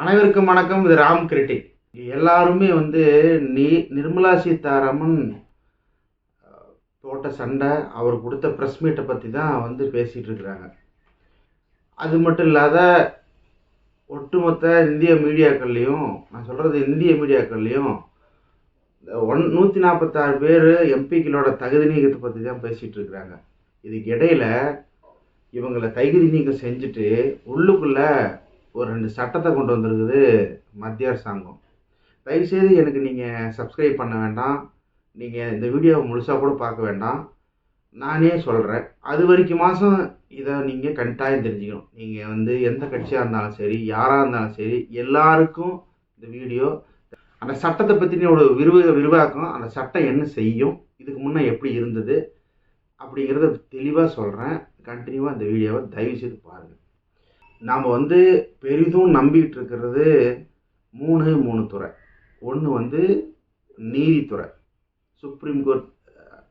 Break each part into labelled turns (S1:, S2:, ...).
S1: அனைவருக்கும் வணக்கம். இது ராம் கிரிட்டிக். எல்லாருமே வந்து நீ நிர்மலா சீதாராமன் போட்ட சண்டை அவர் கொடுத்த ப்ரெஸ் மீட்டை பற்றி தான் வந்து பேசிகிட்டு இருக்கிறாங்க. அது மட்டும் இல்லாத ஒட்டுமொத்த இந்திய மீடியாக்கள்லேயும் நான் சொல்கிறது இந்திய மீடியாக்கள்லேயும் ஒன் நூற்றி நாற்பத்தாறு பேர் எம்பிக்களோட தகுதி நீக்கத்தை பற்றி தான் பேசிகிட்டு இருக்கிறாங்க. இதுக்கு இடையில இவங்களை தகுதி நீக்கம் செஞ்சுட்டு உள்ளுக்குள்ளே ஒரு ரெண்டு சட்டத்தை கொண்டு வந்திருக்குது மத்திய அரசாங்கம். தயவுசெய்து எனக்கு நீங்கள் சப்ஸ்கிரைப் பண்ண வேண்டாம். நீங்கள் இந்த வீடியோவை முழுசாக கூட பார்க்க வேண்டாம். நானே சொல்கிறேன் அது வரைக்கும் மாதம் இதை நீங்கள் கட்டாயம் தெரிஞ்சுக்கணும். நீங்கள் வந்து எந்த கட்சியாக இருந்தாலும் சரி யாராக இருந்தாலும் சரி எல்லாருக்கும் இந்த வீடியோ அந்த சட்டத்தை பற்றின ஒரு விரிவு விரிவாக்கம் அந்த சட்டம் என்ன செய்யும் இதுக்கு முன்னே எப்படி இருந்தது அப்படிங்கிறத தெளிவாக சொல்கிறேன் கண்டினியூவாக இந்த வீடியோவை தயவு செய்து பாருங்கள் நாம் வந்து பெரிதும் நம்பிக்கிட்டு இருக்கிறது மூணு மூணு துறை. ஒன்று வந்து நீதித்துறை. சுப்ரீம் கோர்ட்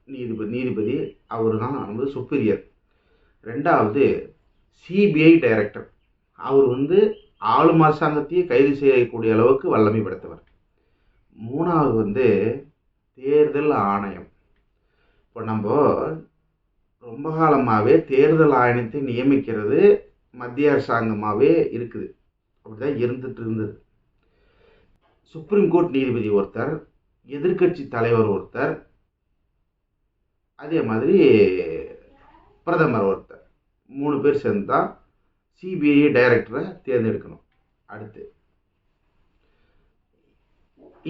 S1: நீதிபதி நீதிபதி அவர் தான் வந்து சுப்பீரியர் ரெண்டாவது சிபிஐ டைரக்டர் அவர் வந்து ஆளும் அரசாங்கத்தையே கைது செய்யக்கூடிய அளவுக்கு வல்லமை படுத்தவர் மூணாவது வந்து தேர்தல் ஆணையம். இப்போ நம்ம ரொம்ப காலமாகவே தேர்தல் ஆணையத்தை நியமிக்கிறது மத்திய அரசாங்கமாகவே இருக்குது. அப்படிதான் இருந்துட்டு இருந்தது. சுப்ரீம் கோர்ட் நீதிபதி ஒருத்தர் எதிர்க்கட்சி தலைவர் ஒருத்தர் அதே மாதிரி பிரதமர் ஒருத்தர். மூணு பேர் சேர்ந்து தான் சிபிஐ டைரக்டரை தேர்ந்தெடுக்கணும் அடுத்து.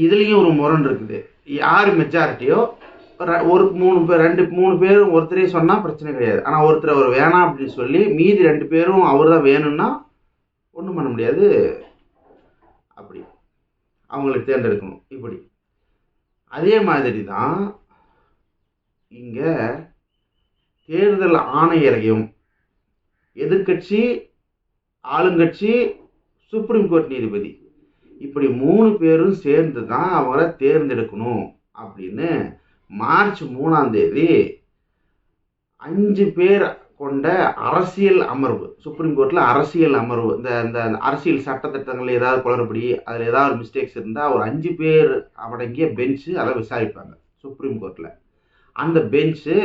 S1: இதுலேயும் ஒரு முரண் இருக்குது. யார் மெஜாரிட்டியோ ஒரு மூணு பேர் ரெண்டு மூணு பேரும் ஒருத்தரே சொன்னால் பிரச்சனை கிடையாது. ஆனால் ஒருத்தர் அவர் வேணாம் அப்படின்னு சொல்லி மீதி ரெண்டு பேரும் அவர் தான் வேணும்னா ஒன்றும் பண்ண முடியாது. அப்படி. அவங்களுக்கு தேர்ந்தெடுக்கணும். இப்படி. அதே மாதிரி தான் இங்கே தேர்தல் ஆணையரையும் எதிர்க்கட்சி ஆளுங்கட்சி சுப்ரீம் கோர்ட் நீதிபதி இப்படி மூணு பேரும் சேர்ந்து தான் அவரை தேர்ந்தெடுக்கணும் அப்படின்னு மார்ச் மூணாம் தேதி அஞ்சு பேர் கொண்ட அரசியல் அமர்வு சுப்ரீம் கோர்ட்டில் அரசியல் அமர்வு. இந்த இந்த அரசியல் சட்டத்திட்டங்கள் ஏதாவது குளறுபடி அதில் ஏதாவது மிஸ்டேக்ஸ் இருந்தால் ஒரு அஞ்சு பேர் அடங்கிய பெஞ்சு அதை விசாரிப்பாங்க சுப்ரீம் கோர்ட்டில் அந்த பெஞ்சு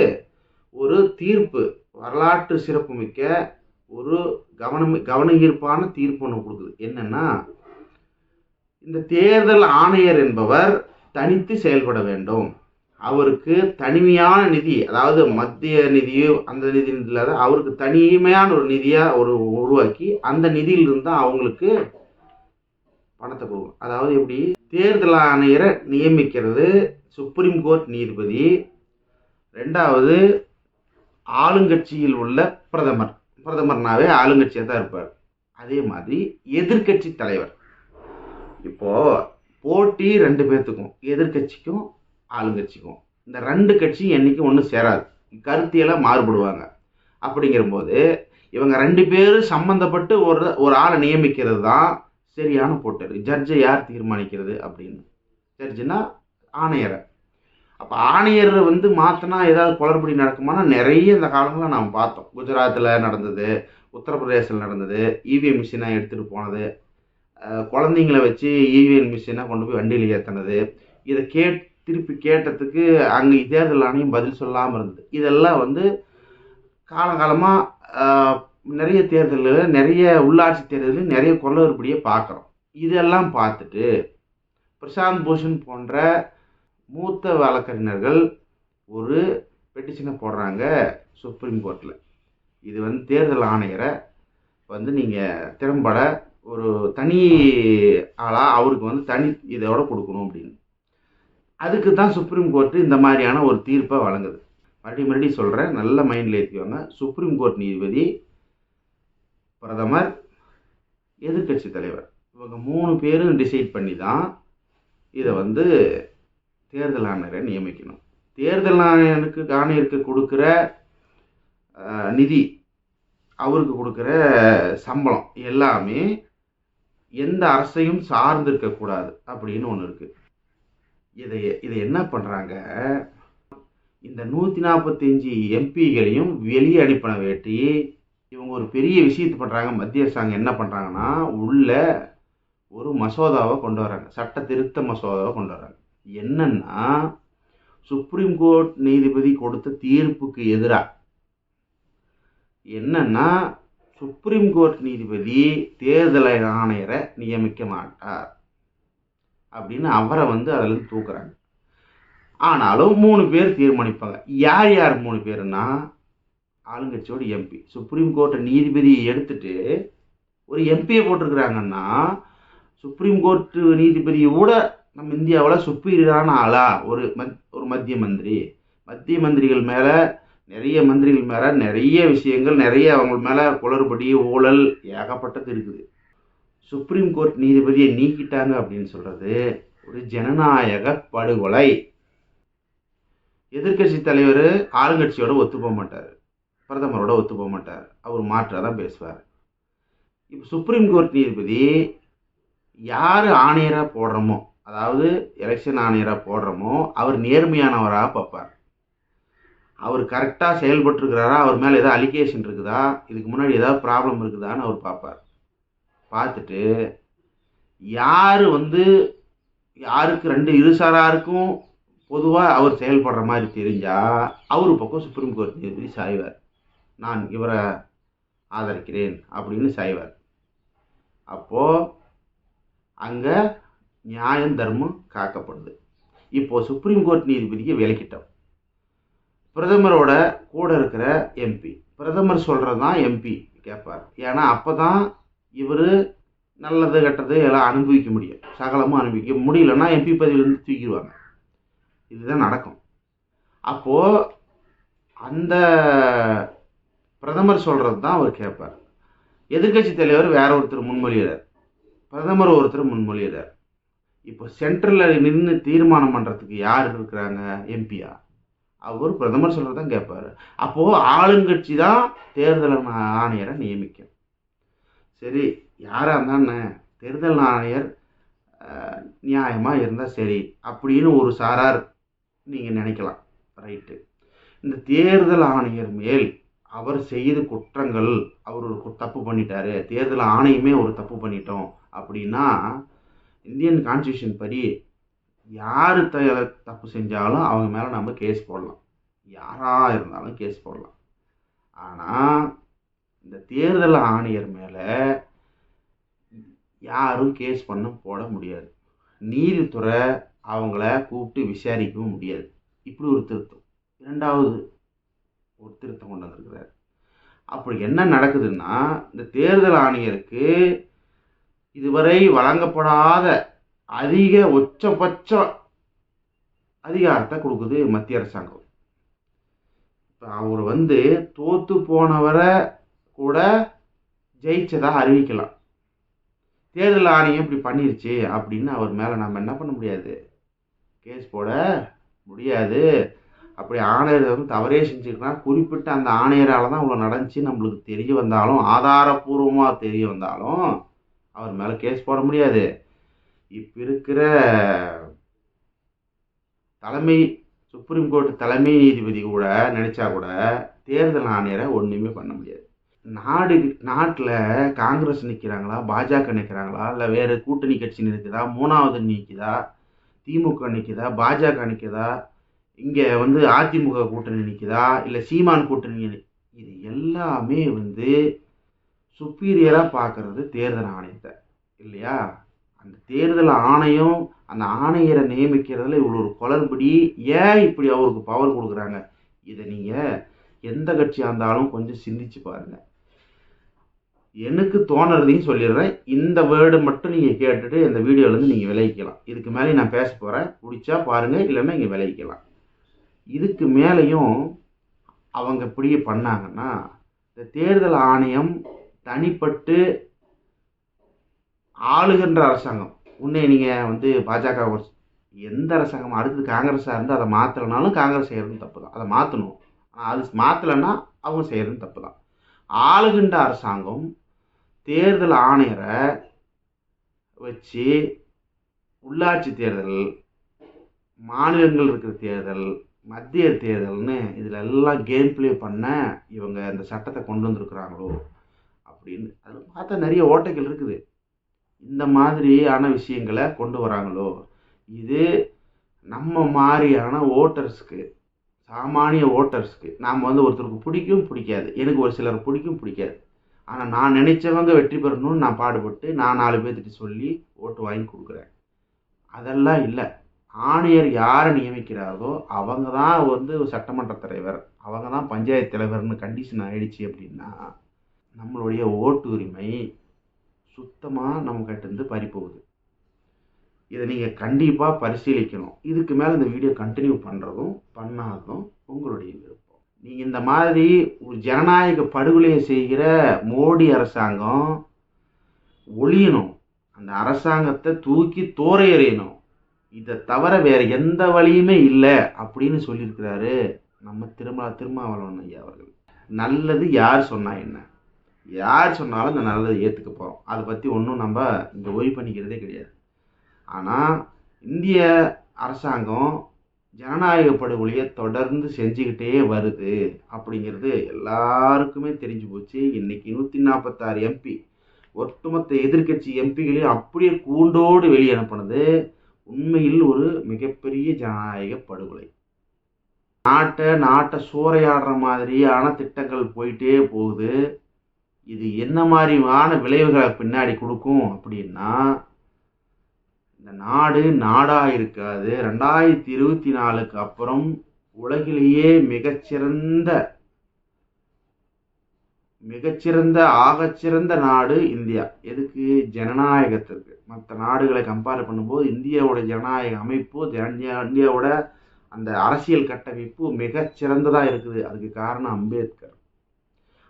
S1: ஒரு தீர்ப்பு வரலாற்று சிறப்புமிக்க ஒரு கவனம் கவன ஈர்ப்பான தீர்ப்பு ஒன்று கொடுக்குது. என்னன்னா இந்த தேர்தல் ஆணையர் என்பவர் தனித்து செயல்பட வேண்டும். அவருக்கு தனிமையான நிதி அதாவது மத்திய நிதியோ அந்த நிதி இல்லாத அவருக்கு தனிமையான ஒரு நிதியாக ஒரு உருவாக்கி அந்த நிதியிலிருந்து தான் அவங்களுக்கு பணத்தை கொடுக்கும் அதாவது எப்படி? தேர்தல் ஆணையரை நியமிக்கிறது சுப்ரீம் கோர்ட் நீதிபதி. ரெண்டாவது ஆளுங்கட்சியில் உள்ள பிரதமர். பிரதமர்னாவே ஆளுங்கட்சியாக தான் இருப்பார். அதே மாதிரி எதிர்க்கட்சி தலைவர். இப்போது போட்டி ரெண்டு பேர்த்துக்கும் எதிர்க்கட்சிக்கும் ஆளுங்கட்சிக்கும். இந்த ரெண்டு கட்சி என்றைக்கும் ஒன்றும் சேராது. கருத்தியெல்லாம் மாறுபடுவாங்க. அப்படிங்கிறபோது இவங்க ரெண்டு பேரும் சம்மந்தப்பட்டு ஒரு ஒரு ஆளை நியமிக்கிறது தான் சரியான போட்டர் ஜட்ஜை யார் தீர்மானிக்கிறது அப்படின்னு. ஜட்ஜுனா ஆணையரை. அப்போ ஆணையரை வந்து மாற்றினா ஏதாவது குளறுபடி நடக்குமானா நிறைய இந்த காலங்களில் நாம் பார்த்தோம். குஜராத்தில் நடந்தது உத்தரப்பிரதேசத்தில் நடந்தது இவிஎம் மிஷினை எடுத்துகிட்டு போனது குழந்தைங்களை வச்சு இவிஎம் மிஷினை கொண்டு போய் வண்டியில் ஏற்றினது இதை கேட் திருப்பி கேட்டதுக்கு அங்கே தேர்தல் ஆணையம் பதில் சொல்லாமல் இருந்தது. இதெல்லாம் வந்து காலகாலமாக நிறைய தேர்தலில் நிறைய உள்ளாட்சி தேர்தலில் நிறைய கொள்ளவர்படியே பார்க்குறோம் இதெல்லாம் பார்த்துட்டு பிரசாந்த் பூஷன் போன்ற மூத்த வழக்கறிஞர்கள் ஒரு பெட்டிஷனை போடுறாங்க சுப்ரீம் கோர்ட்டில் இது வந்து தேர்தல் ஆணையரை வந்து நீங்கள் திறம்பட ஒரு தனி ஆளாக அவருக்கு வந்து தனி இதோட கொடுக்கணும் அப்படின்னு. அதுக்கு தான் சுப்ரீம் கோர்ட்டு இந்த மாதிரியான ஒரு தீர்ப்பை வழங்குது. மறுபடியும் மறுபடியும் சொல்கிறேன் நல்ல மைண்டில் ஏற்றிக்கோங்க சுப்ரீம் கோர்ட் நீதிபதி பிரதமர் எதிர்க்கட்சி தலைவர். இவங்க மூணு பேரும் டிசைட் பண்ணி தான் இதை வந்து தேர்தல் ஆணையரை நியமிக்கணும். தேர்தல் ஆணையருக்கு ஆணையருக்கு கொடுக்குற நிதி அவருக்கு கொடுக்குற சம்பளம் எல்லாமே எந்த அரசையும் சார்ந்து இருக்கக்கூடாது அப்படின்னு ஒன்று இருக்குது இதை இதை என்ன பண்ணுறாங்க இந்த நூற்றி நாற்பத்தஞ்சு எம்பிகளையும் வெளியே அனுப்பின வேட்டி இவங்க ஒரு பெரிய விஷயத்தை பண்ணுறாங்க மத்திய அரசாங்கம் என்ன பண்ணுறாங்கன்னா உள்ள ஒரு மசோதாவை கொண்டு வராங்க. சட்ட திருத்த மசோதாவை கொண்டு வராங்க. என்னன்னா சுப்ரீம் கோர்ட் நீதிபதி கொடுத்த தீர்ப்புக்கு எதிராக என்னன்னா சுப்ரீம் கோர்ட் நீதிபதி தேர்தல் ஆணையரை நியமிக்க மாட்டார். அப்படின்னு அவரை வந்து அதில் தூக்குறாங்க. ஆனாலும் மூணு பேர் தீர்மானிப்பாங்க. யார் யார் மூணு பேருன்னா ஆளுங்கட்சியோட எம்பி சுப்ரீம் கோர்ட்டை நீதிபதியை எடுத்துட்டு ஒரு எம்பியை போட்டிருக்கிறாங்கன்னா சுப்ரீம் கோர்ட்டு நீதிபதியை கூட நம்ம இந்தியாவில் சுப்பீரியரான ஆளா ஒரு மத் ஒரு மத்திய மந்திரி. மத்திய மந்திரிகள் மேலே நிறைய மந்திரிகள் மேலே நிறைய விஷயங்கள் நிறைய அவங்க மேலே குளறுபடி ஊழல் ஏகப்பட்டது இருக்குது. சுப்ரீம் கோர்ட் நீதிபதியை நீக்கிட்டாங்க அப்படின்னு சொல்கிறது ஒரு ஜனநாயக படுகொலை. எதிர்க்கட்சி தலைவர் ஆளுங்கட்சியோட ஒத்து போக மாட்டார். பிரதமரோட ஒத்து போக மாட்டார். அவர் மாற்றாக தான் பேசுவார். இப்போ சுப்ரீம் கோர்ட் நீதிபதி யார் ஆணையராக போடுறோமோ அதாவது எலெக்ஷன் ஆணையராக போடுறோமோ அவர் நேர்மையானவராக பார்ப்பார். அவர் கரெக்டாக செயல்பட்டுருக்கிறாரா? அவர் மேலே ஏதாவது அலிகேஷன் இருக்குதா? இதுக்கு முன்னாடி ஏதாவது ப்ராப்ளம் இருக்குதான்னு அவர் பார்ப்பார். பார்த்துட்டு யார் வந்து யாருக்கு ரெண்டு இருசாராருக்கும் பொதுவாக அவர் செயல்படுற மாதிரி தெரிஞ்சால் அவர் பக்கம் சுப்ரீம் கோர்ட் நீதிபதி சாய்வார். நான் இவரை ஆதரிக்கிறேன் அப்படின்னு சாய்வார். அப்போது அங்கே நியாயம் தர்மம் காக்கப்படுது. இப்போது சுப்ரீம் கோர்ட் நீதிபதிக்கு விலக்கிட்டோம். பிரதமரோட கூட இருக்கிற எம்பி பிரதமர் சொல்கிறது தான் எம்பி கேட்பார் ஏன்னா அப்போ தான் இவர் நல்லது கெட்டது எல்லாம் அனுபவிக்க முடியும் சகலமும் அனுபவிக்க முடியலன்னா எம்பி பதவியிலேருந்து தூக்கிடுவாங்க. இதுதான் நடக்கும். அப்போது அந்த பிரதமர் சொல்கிறது தான் அவர் கேட்பார் எதிர்க்கட்சி தலைவர் வேற ஒருத்தர் முன்மொழியிறார். பிரதமர் ஒருத்தர் முன்மொழியிறார். இப்போ சென்ட்ரலில் நின்று தீர்மானம் பண்ணுறதுக்கு யார் இருக்கிறாங்க? எம்பியா அவர் பிரதமர் சொல்கிறது தான் கேட்பார் அப்போது ஆளுங்கட்சி தான் தேர்தல் ஆணையரை நியமிக்கும். சரி யாராக இருந்தானே தேர்தல் ஆணையர் நியாயமாக இருந்தால் சரி அப்படின்னு ஒரு சாரார் நீங்கள் நினைக்கலாம். ரைட்டு. இந்த தேர்தல் ஆணையர் மேல் அவர் செய்த குற்றங்கள் அவர் ஒரு கு- தப்பு பண்ணிட்டாரு. தேர்தல் ஆணையமே ஒரு தப்பு பண்ணிட்டோம் அப்படின்னா இந்தியன் கான்ஸ்டியூஷன் படி யார் த தப்பு செஞ்சாலும் அவங்க மேலே நம்ம கேஸ் போடலாம். யாராக இருந்தாலும் கேஸ் போடலாம். ஆனால் இந்த தேர்தல் ஆணையர் மேலே யாரும் கேஸ் பண்ண போட முடியாது. நீதித்துறை அவங்கள கூப்பிட்டு விசாரிக்கவும் முடியாது. இப்படி ஒரு திருத்தம். இரண்டாவது ஒரு திருத்தம் கொண்டு வந்திருக்கிறார். அப்படி என்ன நடக்குதுன்னா இந்த தேர்தல் ஆணையருக்கு இதுவரை வழங்கப்படாத அதிக உச்சபட்ச அதிகாரத்தை கொடுக்குது மத்திய அரசாங்கம். இப்போ அவர் வந்து தோத்து போனவரை கூட ஜெயிச்சதாக அறிவிக்கலாம். தேர்தல் ஆணையம் இப்படி பண்ணிருச்சு அப்படின்னு அவர் மேலே நம்ம என்ன பண்ண முடியாது? கேஸ் போட முடியாது. அப்படி ஆணையர் வந்து தவறே செஞ்சுருக்கலாம் குறிப்பிட்ட அந்த ஆணையரால் தான் இவ்வளோ நடந்துச்சு. நம்மளுக்கு தெரிய வந்தாலும் ஆதாரபூர்வமாக தெரிய வந்தாலும் அவர் மேலே கேஸ் போட முடியாது. இப்போ இருக்கிற தலைமை சுப்ரீம் கோர்ட் தலைமை நீதிபதி கூட நினச்சா கூட தேர்தல் ஆணையரை ஒன்றுமே பண்ண முடியாது. நாடு நாட்டில் காங்கிரஸ் நிற்கிறாங்களா பாஜக நிற்கிறாங்களா இல்லை வேறு கூட்டணி கட்சி நிற்குதா? மூணாவது நிற்குதா திமுக நிற்குதா பாஜக நிற்குதா இங்கே வந்து அதிமுக கூட்டணி நிற்குதா இல்லை சீமான் கூட்டணி இது எல்லாமே வந்து சுப்பீரியராக பார்க்குறது தேர்தல் ஆணையத்தை இல்லையா? அந்த தேர்தல் ஆணையம் அந்த ஆணையரை நியமிக்கிறதுல இவ்வளோ ஒரு குளறுபடி ஏன் இப்படி அவருக்கு பவர் கொடுக்குறாங்க? இதை நீங்கள் எந்த கட்சியாக இருந்தாலும் கொஞ்சம் சிந்திச்சு பாருங்கள் எனக்கு தோணுறதையும் சொல்லிடுறேன். இந்த வேர்டு மட்டும் நீங்கள் கேட்டுட்டு இந்த வீடியோலேருந்து நீங்கள் விளைவிக்கலாம் இதுக்கு மேலே நான் பேச போகிறேன் பிடிச்சா பாருங்கள் இல்லைன்னா இங்கே விளைவிக்கலாம் இதுக்கு மேலேயும் அவங்க இப்படியே பண்ணாங்கன்னா இந்த தேர்தல் ஆணையம் தனிப்பட்டு ஆளுகின்ற அரசாங்கம். உன்னே நீங்கள் வந்து பாஜக எந்த அரசாங்கம்? அடுத்தது காங்கிரஸாக இருந்து அதை மாற்றலைனாலும் காங்கிரஸ் செய்கிறது தப்பு தான் அதை மாற்றணும் அது மாற்றலைன்னா அவங்க செய்கிறது தப்பு தான் ஆளுகின்ற அரசாங்கம் தேர்தல் ஆணையரை வச்சு உள்ளாட்சி தேர்தல் மாநிலங்கள் இருக்கிற தேர்தல் மத்திய தேர்தல்னு இதில் எல்லாம் கேம் ப்ளே பண்ண இவங்க இந்த சட்டத்தை கொண்டு வந்திருக்கிறாங்களோ அப்படின்னு அதில் பார்த்தா நிறைய ஓட்டைகள் இருக்குது. இந்த மாதிரியான விஷயங்களை கொண்டு வராங்களோ? இது நம்ம மாதிரியான ஓட்டர்ஸ்க்கு சாமானிய ஓட்டர்ஸ்க்கு நாம் வந்து ஒருத்தருக்கு பிடிக்கும் பிடிக்காது. எனக்கு ஒரு சிலர் பிடிக்கும் பிடிக்காது. ஆனால் நான் நினைச்சவங்க வெற்றி பெறணும்னு நான் பாடுபட்டு நான் நாலு பேர்த்திட்ட சொல்லி ஓட்டு வாங்கி கொடுக்குறேன். அதெல்லாம் இல்லை. ஆணையர் யாரை நியமிக்கிறாரோ அவங்க தான் வந்து சட்டமன்ற தலைவர். அவங்க தான் பஞ்சாயத்து தலைவர்னு கண்டிஷன் ஆயிடுச்சு அப்படின்னா நம்மளுடைய ஓட்டு உரிமை சுத்தமாக நம்ம கிட்டேருந்து பறி போகுது. இதை நீங்கள் கண்டிப்பாக பரிசீலிக்கணும். இதுக்கு மேலே இந்த வீடியோ கண்டினியூ பண்ணுறதும் பண்ணாததும் உங்களுடைய விருப்பம். நீங்கள் இந்த மாதிரி ஒரு ஜனநாயக படுகொலையை செய்கிற மோடி அரசாங்கம் ஒழியணும். அந்த அரசாங்கத்தை தூக்கி தோற எறியணும் இதை தவிர வேறு எந்த வழியுமே இல்லை அப்படின்னு சொல்லியிருக்கிறாரு நம்ம திருமா திருமாவளவன் ஐயா அவர்கள். நல்லது யார் சொன்னால் என்ன? யார் சொன்னாலும் அந்த நல்லதை ஏற்றுக்க போகிறோம் அதை பற்றி ஒன்றும் நம்ம இங்கே ஓய்வு பண்ணிக்கிறதே கிடையாது. ஆனால் இந்திய அரசாங்கம் ஜனநாயக படுகொலையை தொடர்ந்து செஞ்சுக்கிட்டே வருது அப்படிங்கிறது எல்லாருக்குமே தெரிஞ்சு போச்சு. இன்னைக்கு நூற்றி நாற்பத்தாறு எம்பி ஒட்டுமொத்த எதிர்க்கட்சி எம்பிகளையும் அப்படியே கூண்டோடு வெளியே அனுப்பினது உண்மையில் ஒரு மிகப்பெரிய ஜனநாயக படுகொலை நாட்டை நாட்டை சூறையாடுற மாதிரியான திட்டங்கள் போயிட்டே போகுது. இது என்ன மாதிரியான விளைவுகளை பின்னாடி கொடுக்கும் அப்படின்னா இந்த நாடு நாடாக இருக்காது. ரெண்டாயிரத்தி இருபத்தி நாலுக்கு அப்புறம் உலகிலேயே மிகச்சிறந்த மிகச்சிறந்த ஆகச்சிறந்த நாடு இந்தியா. எதுக்கு? ஜனநாயகத்திற்கு. மற்ற நாடுகளை கம்பேர் பண்ணும்போது இந்தியாவோட ஜனநாயக அமைப்பு இந்தியாவோட அந்த அரசியல் கட்டமைப்பு மிகச்சிறந்ததாக இருக்குது. அதுக்கு காரணம் அம்பேத்கர்.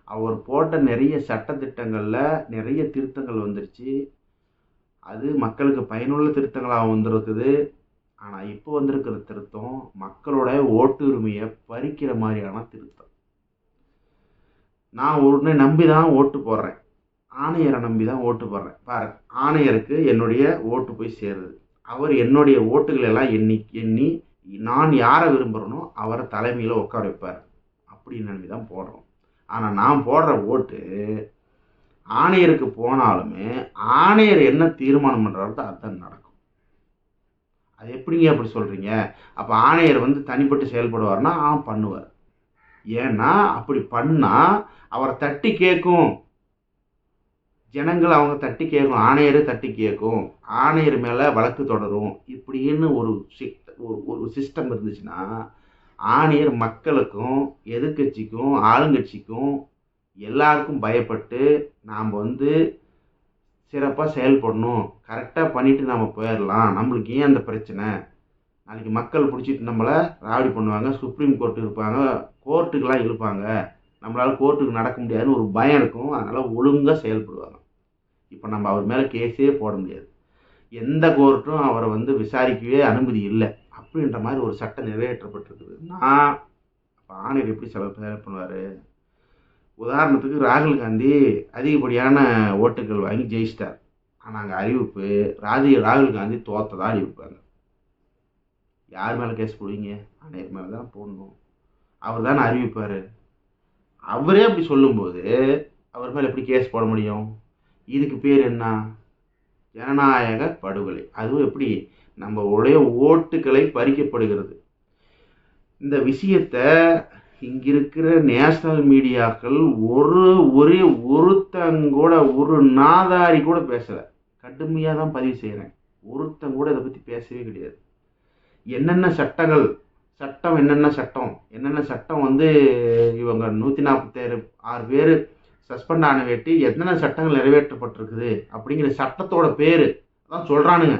S1: அவர் போட்ட நிறைய சட்டத்திட்டங்களில் நிறைய திருத்தங்கள் வந்துருச்சு. அது மக்களுக்கு பயனுள்ள திருத்தங்களாக வந்திருக்குது. ஆனால் இப்போ வந்திருக்கிற திருத்தம் மக்களோட ஓட்டுரிமையை பறிக்கிற மாதிரியான திருத்தம். நான் உடனே நம்பி தான் ஓட்டு போடுறேன். ஆணையரை நம்பி தான் ஓட்டு போடுறேன். பாரு ஆணையருக்கு என்னுடைய ஓட்டு போய் சேருது. அவர் என்னுடைய ஓட்டுகள் எல்லாம் எண்ணி எண்ணி நான் யாரை விரும்புகிறேனோ அவரை தலைமையில் உட்கார வைப்பார். அப்படின்னு நம்பி தான் போடுறோம். ஆனால் நான் போடுற ஓட்டு ஆணையருக்கு போனாலுமே ஆணையர் என்ன தீர்மானம் பண்ணுறாரோ அதுதான் நடக்கும். அது எப்படிங்க அப்படி சொல்கிறீங்க அப்போ ஆணையர் வந்து தனிப்பட்டு செயல்படுவார்னா ஆ பண்ணுவார். ஏன்னா அப்படி பண்ணால் அவரை தட்டி கேட்கும். ஜனங்கள் அவங்க தட்டி கேட்கும் ஆணையரை தட்டி கேட்கும். ஆணையர் மேலே வழக்கு தொடரும். இப்படின்னு ஒரு ஒரு- ஒரு சிஸ்டம் இருந்துச்சுன்னா ஆணையர் மக்களுக்கும் எதிர்க்கட்சிக்கும் ஆளுங்கட்சிக்கும் எல்லாருக்கும் பயப்பட்டு நாம் வந்து சிறப்பாக செயல்படணும். கரெக்டாக பண்ணிட்டு நம்ம போயிடலாம். நம்மளுக்கு ஏன் அந்த பிரச்சனை? நாளைக்கு மக்கள் பிடிச்சிட்டு நம்மளை ராவடி பண்ணுவாங்க சுப்ரீம் கோர்ட்டு இருப்பாங்க கோர்ட்டுக்கெலாம் இழுப்பாங்க. நம்மளால் கோர்ட்டுக்கு நடக்க முடியாதுன்னு ஒரு பயம் இருக்கும். அதனால் ஒழுங்காக செயல்படுவாங்க. இப்போ நம்ம அவர் மேலே கேஸே போட முடியாது. எந்த கோர்ட்டும் அவரை வந்து விசாரிக்கவே அனுமதி இல்லை. அப்படின்ற மாதிரி ஒரு சட்டம் நிறைவேற்றப்பட்டிருக்குது. நான் இப்போ ஆணையர் எப்படி செலவு பண்ணுவார்? உதாரணத்துக்கு ராகுல் காந்தி அதிகப்படியான ஓட்டுகள் வாங்கி ஜெயிச்சிட்டார். ஆனால் அங்கே அறிவிப்பு ராஜி ராகுல் காந்தி தோத்ததா அறிவிப்பாங்க யார் மேலே கேஸ் போடுவீங்க? அன்னையர் மேலே தான் போடணும். அவர் தானே அறிவிப்பார். அவரே அப்படி சொல்லும்போது அவர் மேலே எப்படி கேஸ் போட முடியும்? இதுக்கு பேர் என்ன? ஜனநாயக படுகொலை. அதுவும் எப்படி? நம்ம உடைய ஓட்டுகளை பறிக்கப்படுகிறது. இந்த விஷயத்தை இங்கிருக்கிற நேஷனல் மீடியாக்கள் ஒரு ஒரே ஒருத்தங்கூட ஒரு நாதாரி கூட பேசலை. கடுமையாக தான் பதிவு செய்கிறேன் ஒருத்தங்கூட இதை பற்றி பேசவே கிடையாது. என்னென்ன சட்டங்கள் சட்டம் என்னென்ன சட்டம் என்னென்ன சட்டம் வந்து இவங்க நூற்றி நாற்பத்தேழு ஆறு பேர் சஸ்பெண்ட் ஆன வேட்டி என்னென்ன சட்டங்கள் நிறைவேற்றப்பட்டிருக்குது அப்படிங்கிற சட்டத்தோட பேர் அதான் சொல்கிறானுங்க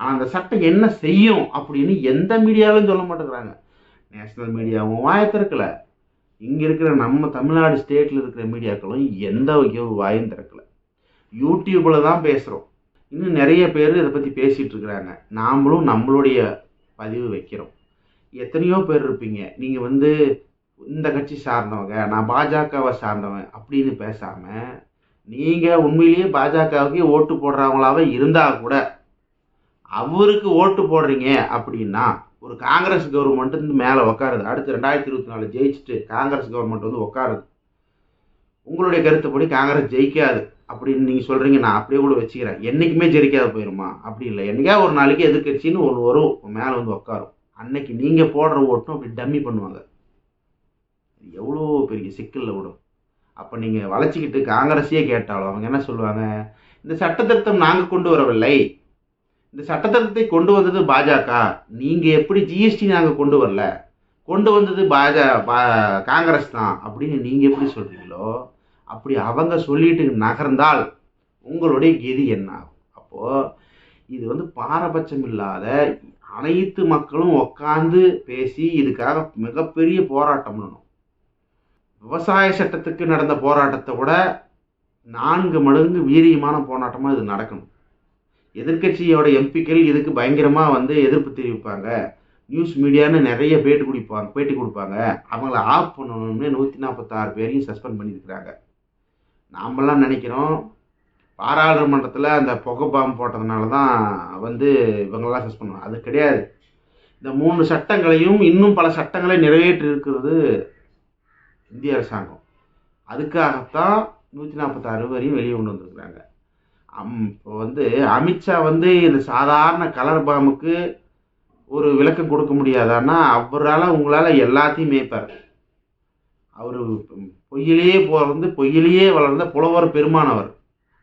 S1: ஆனால் அந்த சட்டம் என்ன செய்யும் அப்படின்னு எந்த மீடியாவிலும் சொல்ல மாட்டேங்கிறாங்க. நேஷ்னல் மீடியாவும் வாயத்திறக்கல இங்கே இருக்கிற நம்ம தமிழ்நாடு ஸ்டேட்டில் இருக்கிற மீடியாக்களும் எந்த வகையும் வாயும் திறக்கல. யூடியூப்பில் தான் பேசுகிறோம் இன்னும் நிறைய பேர் இதை பற்றி பேசிகிட்டு இருக்கிறாங்க. நாமளும் நம்மளுடைய பதிவு வைக்கிறோம். எத்தனையோ பேர் இருப்பீங்க. நீங்கள் வந்து இந்த கட்சி சார்ந்தவங்க நான் பாஜகவை சார்ந்தவன் அப்படின்னு பேசாமல் நீங்கள் உண்மையிலேயே பாஜகவுக்கு ஓட்டு போடுறவங்களாவே இருந்தால் கூட அவருக்கு ஓட்டு போடுறீங்க அப்படின்னா ஒரு காங்கிரஸ் கவர்மெண்ட் வந்து மேலே உட்காருது அடுத்து ரெண்டாயிரத்தி இருபத்தி நாலு ஜெயிச்சுட்டு காங்கிரஸ் கவர்மெண்ட் வந்து உட்காருது உங்களுடைய கருத்துப்படி காங்கிரஸ் ஜெயிக்காது அப்படின்னு நீங்கள் சொல்கிறீங்க நான் அப்படியே கூட வச்சுக்கிறேன். என்றைக்குமே ஜெயிக்காது போயிருமா? அப்படி இல்லை. என்னைக்கா ஒரு நாளைக்கு எதிர்க்கட்சின்னு ஒன்று வரும் மேலே வந்து உட்காரும் அன்னைக்கு நீங்கள் போடுற ஓட்டும் அப்படி டம்மி பண்ணுவாங்க. எவ்வளோ பெரிய சிக்கலில் விடும் அப்போ நீங்கள் வளைச்சிக்கிட்டு காங்கிரஸையே கேட்டாலும் அவங்க என்ன சொல்லுவாங்க? இந்த சட்டத்திருத்தம் நாங்கள் கொண்டு வரவில்லை. இந்த சட்டத்திட்டத்தை கொண்டு வந்தது பாஜக. நீங்கள் எப்படி ஜிஎஸ்டி நாங்கள் கொண்டு வரல? கொண்டு வந்தது பாஜ பா காங்கிரஸ் தான் அப்படின்னு நீங்கள் எப்படி சொல்கிறீங்களோ அப்படி அவங்க சொல்லிட்டு நகர்ந்தால் உங்களுடைய கெதி என்ன ஆகும்? அப்போது இது வந்து பாரபட்சம் இல்லாத அனைத்து மக்களும் உட்காந்து பேசி இதுக்காக மிகப்பெரிய போராட்டம் பண்ணணும். விவசாய சட்டத்துக்கு நடந்த போராட்டத்தை விட நான்கு மடங்கு வீரியமான போராட்டமாக இது நடக்கணும். எதிர்க்கட்சியோட எம்பிக்கள் இதுக்கு பயங்கரமாக வந்து எதிர்ப்பு தெரிவிப்பாங்க. நியூஸ் மீடியான்னு நிறைய பேட்டி கொடுப்பாங்க பேட்டி கொடுப்பாங்க. அவங்கள ஆஃப் பண்ணணும்னு நூற்றி நாற்பத்தாறு பேரையும் சஸ்பெண்ட் பண்ணியிருக்கிறாங்க. நாமெல்லாம் நினைக்கிறோம் பாராளுமன்றத்தில் அந்த புகை பாம்பு போட்டதுனால தான் வந்து இவங்கெல்லாம் சஸ்பெண்ட் பண்ணணும் அது கிடையாது. இந்த மூணு சட்டங்களையும் இன்னும் பல சட்டங்களை நிறைவேற்றி இருக்கிறது இந்திய அரசாங்கம். அதுக்காகத்தான் நூற்றி நாற்பத்தாறு வரையும் வெளியே கொண்டு வந்திருக்கிறாங்க. இப்போ வந்து அமித்ஷா வந்து இந்த சாதாரண கலர் பாம்புக்கு ஒரு விளக்கம் கொடுக்க முடியாதான்னா அவரால் உங்களால் எல்லாத்தையும் மேய்ப்பார் அவர் பொய்யிலேயே பிறந்து பொய்யிலேயே வளர்ந்த புலவர் பெருமானவர்.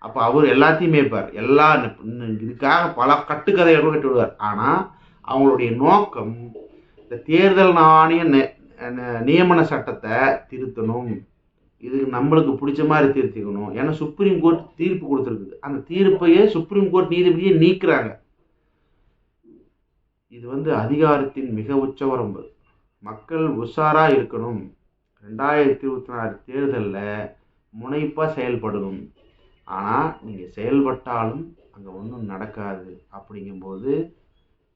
S1: அப்போ அவர் எல்லாத்தையும் மேய்ப்பார் எல்லா இதுக்காக பல கட்டுக்கதைகளும் கட்டி விடுவார். ஆனால் அவங்களுடைய நோக்கம் இந்த தேர்தல் ஆணைய நியமன சட்டத்தை திருத்தணும். இது நம்மளுக்கு பிடிச்ச மாதிரி திருத்திக்கணும். ஏன்னா சுப்ரீம் கோர்ட் தீர்ப்பு கொடுத்துருக்குது. அந்த தீர்ப்பையே சுப்ரீம் கோர்ட் நீதிபதியே நீக்கிறாங்க. இது வந்து அதிகாரத்தின் மிக உச்சவரம்பு மக்கள் உஷாராக இருக்கணும். ரெண்டாயிரத்தி இருபத்தி நாலு தேர்தலில் முனைப்பாக செயல்படணும். ஆனால் நீங்கள் செயல்பட்டாலும் அங்கே ஒன்றும் நடக்காது. அப்படிங்கும்போது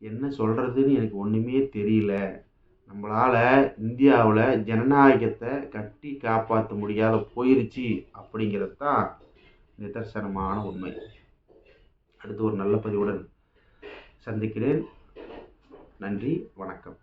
S1: என்ன சொல்கிறதுன்னு எனக்கு ஒன்றுமே தெரியல. நம்மளால் இந்தியாவில் ஜனநாயகத்தை கட்டி காப்பாற்ற முடியாத போயிருச்சு அப்படிங்கிறது தான் நிதர்சனமான உண்மை. அடுத்து ஒரு நல்ல பதிவுடன் சந்திக்கிறேன். நன்றி வணக்கம்.